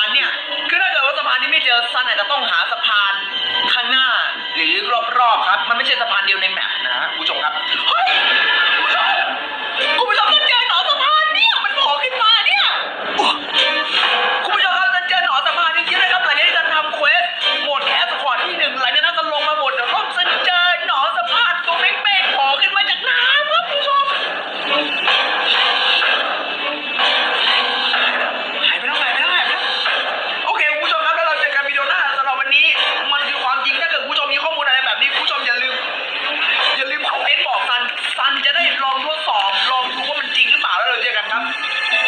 านเนี่ยคือถ้าเกิดว่าสะพานนี้ไม่เจอซันอาจจะต้องหาสะพานข้างหน้า หรือรอบๆครับ มันไม่ใช่สะพานเดียวในแมปนะฮะคุผู้ชมครับ